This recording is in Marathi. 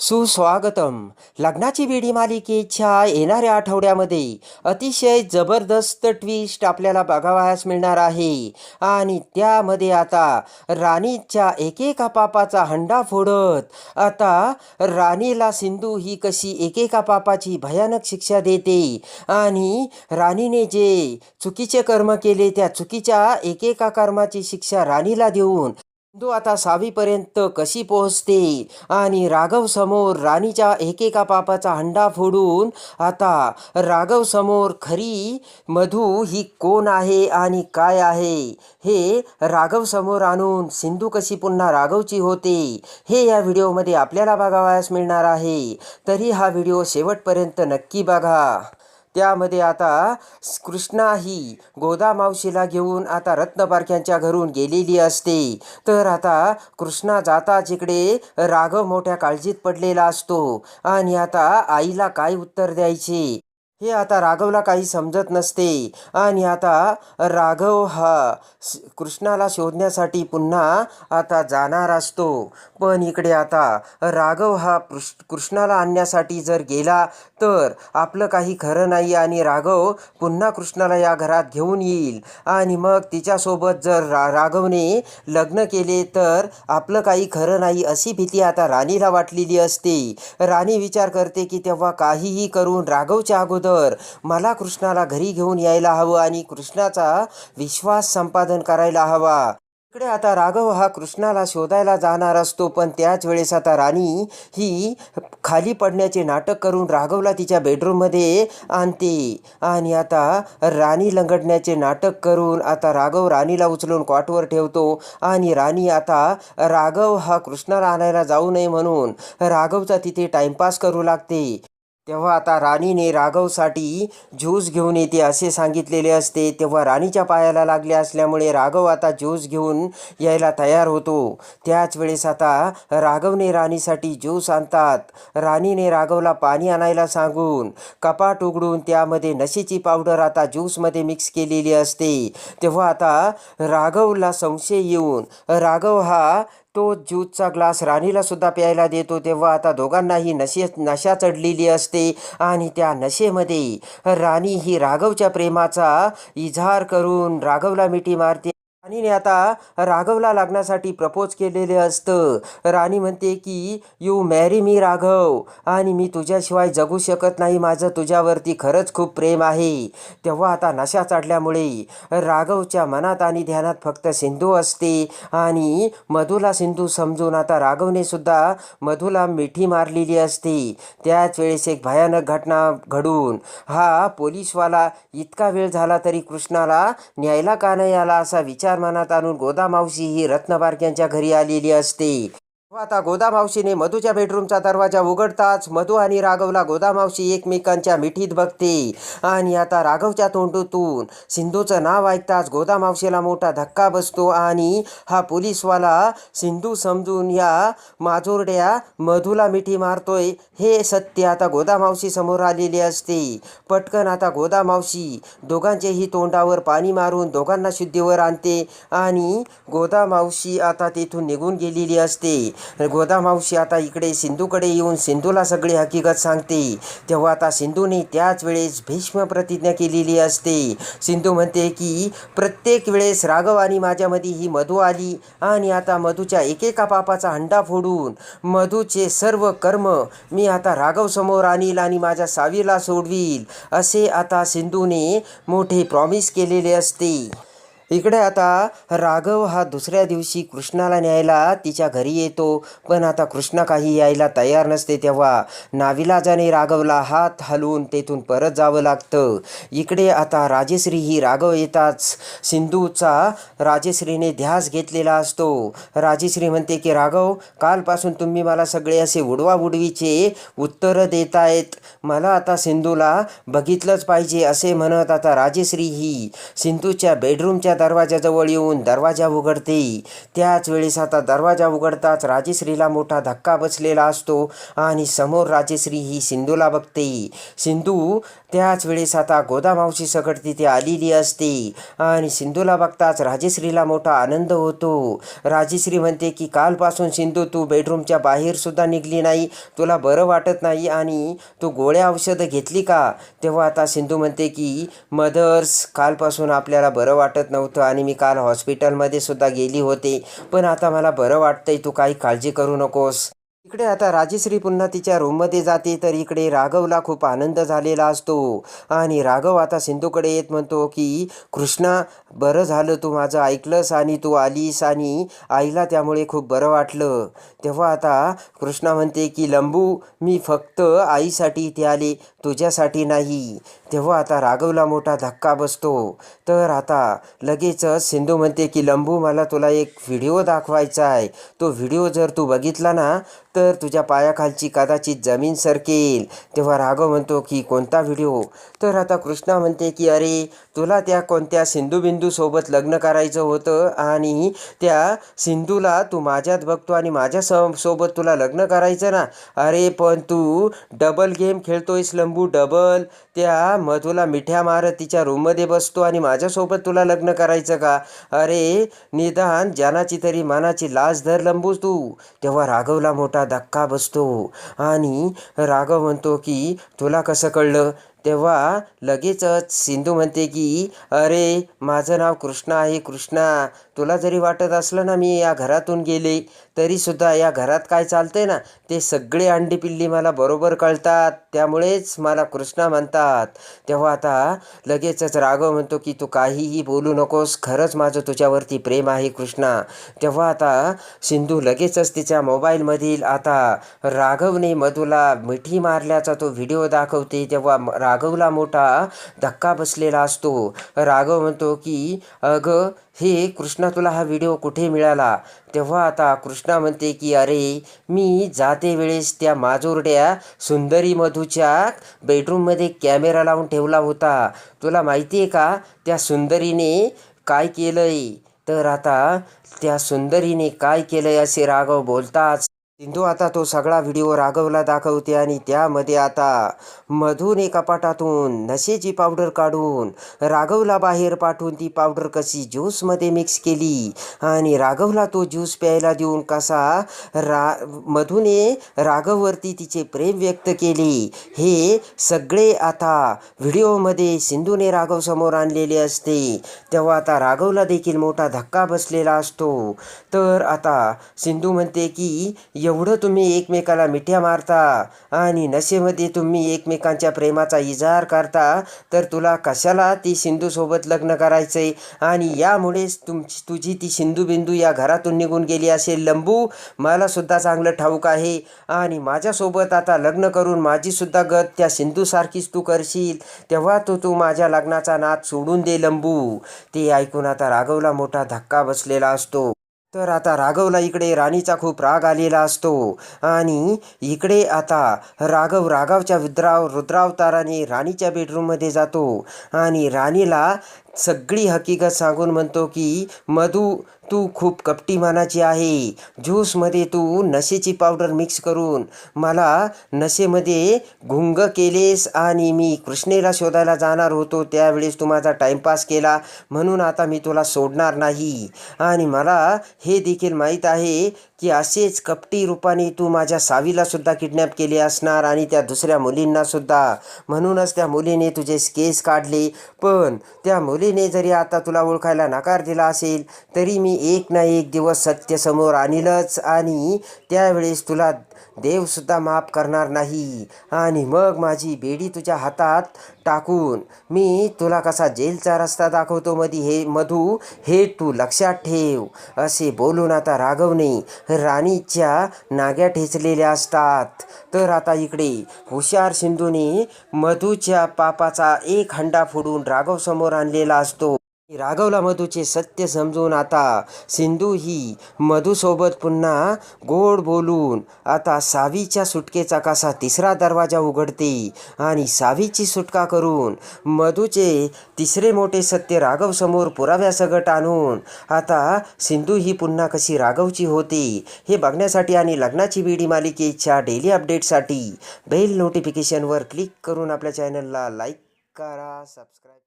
सुस्वागतम. लग्नाची वेडी मालिकेच्या येणाऱ्या आठवड्यामध्ये अतिशय जबरदस्त ट्विस्ट आपल्याला बघावयास मिळणार आहे. आणि त्यामध्ये आता राणीच्या एकेका पापाचा हंडा फोडत आता राणीला सिंधू ही कशी एकेका पापाची भयानक शिक्षा देते आणि राणीने जे चुकीचे कर्म केले त्या चुकीच्या एकेका कर्माची शिक्षा राणीला देऊन हिंदू आता सावीपर्यंत कशी पोहोचते? आणि राघव समोर राणीच्या एकेका पापाचा हंडा फोडून आता राघव समोर खरी मधू ही कोण आहे आणि काय आहे? हे राघव समोर आणून सिंधू कशी पुन्हा राघवची होते? हे या व्हिडिओमध्ये आपल्याला बघावयास मिळणार आहे. तरी हा व्हिडिओ शेवटपर्यंत नक्की बघा. त्यामध्ये आता कृष्णा ही गोदा मावशीला घेऊन आता रत्नपारख्यांच्या घरून गेलेली असते. तर आता कृष्णा जाता जिकडे राघव मोठ्या काळजीत पडलेला असतो. आणि आता आईला काय उत्तर द्यायचे? हे आता राघवला काही समजत नसते. आणि आता राघव हा कृष्णाला शोधण्यासाठी पुन्हा आता जाणार असतो. पण इकडे आता राघव हा कृष्णाला आणण्यासाठी जर गेला तर आपलं काही खरं नाही आणि राघव पुन्हा कृष्णाला या घरात घेऊन येईल. आणि मग तिच्यासोबत जर रा राघवने लग्न केले तर आपलं काही खरं नाही अशी भीती आता राणीला वाटलेली असते. राणी विचार करते की तेव्हा काहीही करून राघवच्या अगोदर मला कृष्णाला घरी घेऊन यायला हवं आणि कृष्णाचा विश्वास संपादन करायला हवा. इकडे आता राघव हा कृष्णाला शोधायला जाणार असतो पण त्याच वेळेस आता राणी ही खाली पडण्याचे नाटक करून राघवला तिच्या बेडरूममध्ये आणते. आणि आता राणी लंगडण्याचे नाटक करून आता राघव राणीला उचलून क्वाटवर ठेवतो आणि राणी आता राघव हा कृष्णाला आणायला जाऊ नये म्हणून राघवचा तिथे टाइमपास करू लागते. तेव्हा आता राणीने राघवसाठी ज्यूस घेऊन येते असे सांगितलेले असते. तेव्हा राणीच्या पायाला लागले असल्यामुळे राघव आता ज्यूस घेऊन यायला तयार होतो. त्याच वेळेस आता राघवने राणीसाठी ज्यूस आणतात. राणीने राघवला पाणी आणायला सांगून कपाट उघडून त्यामध्ये नशेची पावडर आता ज्यूसमध्ये मिक्स केलेली असते. तेव्हा आता राघवला संशय येऊन राघव हा तो ज्यूसचा ग्लास राणीला सुद्धा प्यायला देतो तेव्हा आता दोघांनाही नशे नशा चढलेली असते आणि त्या नशेमध्ये राणी ही राघवच्या प्रेमाचा इजहार करून राघवला मिठी मारते. राणीने आता राघवला लग्नासाठी प्रपोज केलेले असतं. राणी म्हणते की यू मॅरी मी राघव. आणि मी तुझ्याशिवाय जगू शकत नाही. माझं तुझ्यावरती खरंच खूप प्रेम आहे. तेव्हा आता नशा चढल्यामुळे राघवच्या मनात आणि ध्यानात फक्त सिंधू असते. आणि मधुला सिंधू समजून आता राघवने सुद्धा मधुला मिठी मारलेली असते. त्याच वेळेस एक भयानक घटना घडून हा पोलीसवाला इतका वेळ झाला तरी कृष्णाला न्यायला का नाही आला असा विचार मनात आणून गोदा मावशी ही रत्नबारक्यांच्या घरी आलेली असते. हो, आता गोदामावशीने मधूच्या बेडरूमचा दरवाजा उघडताच मधू आणि राघवला गोदामावशी एकमेकांच्या मिठीत बघते. आणि आता राघवच्या तोंडूतून सिंधूचं नाव ऐकताच गोदामावशीला मोठा धक्का बसतो आणि हा पोलीसवाला सिंधू समजून या माजोरड्या मधूला मिठी मारतोय. हे सत्य आता गोदामावशी समोर आलेले असते. पटकन आता गोदामावशी दोघांचेही तोंडावर पाणी मारून दोघांना शुद्धीवर आणते आणि गोदामावशी आता तेथून निघून गेलेली असते. गोदा मावशी आता इकडे सिंधूकडे येऊन सिंधूला सगळी हकीकत सांगते. तेव्हा आता सिंधूने त्याच वेळेस भीष्म प्रतिज्ञा केलेली असते. सिंधू म्हणते की प्रत्येक वेळेस राघव आणि माझ्यामध्ये ही मधू आली आणि आता मधूच्या एकेका पापाचा हंडा फोडून मधूचे सर्व कर्म मी आता राघव समोर आणील आणि माझ्या सावीला सोडवील. असे आता सिंधूने मोठे प्रॉमिस केलेले असते. इकडे आता राघव हा दुसऱ्या दिवशी कृष्णाला न्यायला तिच्या घरी येतो. पण आता कृष्ण काही यायला तयार नसते तेव्हा नाविलाजाने राघवला हात हलवून तेथून परत जावं लागतं. इकडे आता राजेश्री ही राघव येताच. सिंधूचा राजेश्रीने ध्यास घेतलेला असतो. राजेश्री म्हणते की राघव कालपासून तुम्ही मला सगळे असे उडवाउडवीचे उत्तरं देत आहेत मला आता सिंधूला बघितलंच पाहिजे असे म्हणत आता राजेश्री ही सिंधूच्या बेडरूमच्या दरवाजाजवळ येऊन दरवाजा उघडते. त्याच वेळेस आता दरवाजा उघडताच राजेश्रीला मोठा धक्का बसलेला असतो आणि समोर राजेश्री ही सिंधूला बघते. सिंधू त्याच वेळेस आता गोदामावशी सकट तिथे आलेली असते. आणि सिंधूला बघताच राजेश्रीला मोठा आनंद होतो. राजेश्री म्हणते की कालपासून सिंधू तू बेडरूमच्या बाहेरसुद्धा निघली नाही. तुला बरं वाटत नाही आणि तू गोळ्या औषधं घेतली का? तेव्हा आता सिंधू म्हणते की मदर्स कालपासून आपल्याला बरं वाटत नव्हतं आणि मी काल हॉस्पिटलमध्ये सुद्धा गेली होते. पण आता मला बरं वाटतंय तू काही काळजी करू नकोस. इकडे आता राजेश्री पुन्हा तिच्या रूममध्ये जाते तर इकडे राघवला खूप आनंद झालेला असतो. आणि राघव आता सिंधूकडे येत म्हणतो की कृष्णा बरं झालं तू माझं ऐकलंस आणि तू आलीस आणि आईला त्यामुळे खूप बरं वाटलं. तेव्हा आता कृष्णा म्हणते की लंबू मी फक्त आईसाठी इथे आले तुझ्यासाठी नाही. तेव्हा आता राघवला मोठा धक्का बसतो. तर आता लगेचच सिंधू म्हणते की लंबू मला तुला एक व्हिडिओ दाखवायचा आहे. तो व्हिडिओ जर तू बघितला ना तर तुझ्या पायाखालची कदाचित जमीन सरकेल. तेव्हा राघव म्हणतो की कोणता व्हिडिओ? तर आता कृष्णा म्हणते की अरे तुला त्या कोणत्या सिंधू बिंदूसोबत लग्न करायचं होतं? आणि त्या सिंधूला तू माझ्यात बघतो आणि माझ्या सोबत तुला लग्न करायचं ना? अरे पण तू डबल गेम खेळतोयस लंबू डबल. त्या मधूला मिठ्या मारत तिच्या रूममध्ये बसतो आणि माझ्यासोबत तुला लग्न करायचं का? अरे निदान जानाची तरी मानाची लाज धर लंबू तू. तेव्हा राघवला मोठा धक्का बसतो. आणि राघव म्हणतो की तुला कसं कळलं? तेव्हा लगेचच सिंधू म्हणते की अरे माझं नाव कृष्णा आहे कृष्णा. तुला जरी वाटत असलं ना मी या घरातून गेले तरीसुद्धा या घरात काय चालतंय ना ते सगळे अंडी पिल्ली मला बरोबर कळतात. त्यामुळेच मला कृष्णा म्हणतात तेव्हा आता लगेचच राघव म्हणतो की तू काहीही बोलू नकोस खरंच माझं तुझ्यावरती प्रेम आहे कृष्णा. तेव्हा आता सिंधू लगेचच तिच्या मोबाईलमधील आता राघवने मधूला मिठी मारल्याचा तो व्हिडिओ दाखवते. तेव्हा राघवला मोठा धक्का बसलेला असतो. राघव म्हणतो की अगं हे कृष्णा तुला हा व्हिडिओ कुठे मिळाला? तेव्हा आता कृष्णा म्हणते की अरे मी जाते वेळेस त्या माजोरड्या सुंदरी मधूच्या बेडरूममध्ये कॅमेरा लावून ठेवला होता. तुला माहिती आहे का त्या सुंदरीने काय केलंय? तर आता त्या सुंदरीने काय केलंय असे राघव बोलताच सिंधू आता तो सगळा व्हिडिओ राघवला दाखवते आणि त्यामध्ये आता मधून कपाटातून नशेची पावडर काढून राघवला बाहेर पाठवून ती पावडर कशी ज्यूसमध्ये मिक्स केली आणि राघवला तो ज्यूस प्यायला देऊन कसा रा मधूने राघववरती तिचे प्रेम व्यक्त केले. हे सगळे आता व्हिडिओमध्ये सिंधूने राघव समोर आणलेले असते. तेव्हा आता राघवला देखील मोठा धक्का बसलेला असतो. तर आता सिंधू म्हणते की एवढं तुम्ही एकमेकाला मिठ्या मारता आणि नशेमध्ये तुम्ही एकमेकांच्या प्रेमाचा इजहार करता तर तुला कशाला ती सिंधूसोबत लग्न करायचंय? आणि यामुळेच तुमची तुझी ती सिंधू बिंदू या घरातून निघून गेली असेल. लंबू मलासुद्धा चांगलं ठाऊक आहे. आणि माझ्यासोबत आता लग्न करून माझीसुद्धा गत त्या सिंधूसारखीच तू करशील तेव्हा तू तू माझ्या लग्नाचा नाद सोडून दे लंबू. ते ऐकून आता राघवला मोठा धक्का बसलेला असतो. तर आता राघवला इकडे राणीचा खूप राग आलेला असतो. आणि इकडे आता राघव राघवच्या रुद्राव रुद्रावताराने राणीच्या बेडरूममध्ये जातो. आणि राणीला सगळी हकीकत सांगून म्हणतो की मधू तू खूप कपटी मानाची आहे. ज्यूसमध्ये तू नशेची पावडर मिक्स करून मला नशेमध्ये घुंग केलेस आणि मी कृष्णेला शोधायला जाणार होतो. त्यावेळेस तू माझा टाईमपास केला. म्हणून आता मी तुला सोडणार नाही. आणि मला हे देखील माहीत आहे की असेच कपटी रूपाने तू माझ्या सावीलासुद्धा किडनॅप केले असणार आणि त्या दुसऱ्या मुलींनासुद्धा म्हणूनच त्या मुलीने तुझे केस काढले. पण त्या मुलीने जरी आता तुला ओळखायला नकार दिला असेल तरी मी एक ना एक दिवस सत्य समोर आणीलच आणि त्यावेळेस तुला देवसुद्धा माफ करणार नाही. आणि मग माझी बेडी तुझ्या हातात टाकून मी तुला कसा जेलचा रस्ता दाखवतो मधी? हे मधू हे तू लक्षात ठेव. असे बोलून आता राघवने राणीच्या नाग्या ठेचलेल्या असतात. तर आता इकडे हुशार सिंधूने मधूच्या पापाचा एक हंडा फोडून राघव समोर आणलेला असतो. राघवला मधूचे सत्य समजून आता सिंधू ही मधूसोबत पुन्हा गोड बोलून आता सावीच्या सुटकेचा कसा तिसरा दरवाजा उघडते आणि सावीची सुटका करून मधूचे तिसरे मोठे सत्य राघवसमोर पुराव्यासगट आणून आता सिंधू ही पुन्हा कशी राघवची होते हे बघण्यासाठी आणि लग्नाची बीडी मालिकेच्या डेली अपडेटसाठी बेल नोटिफिकेशनवर क्लिक करून आपल्या चॅनलला लाईक करा सबस्क्राईब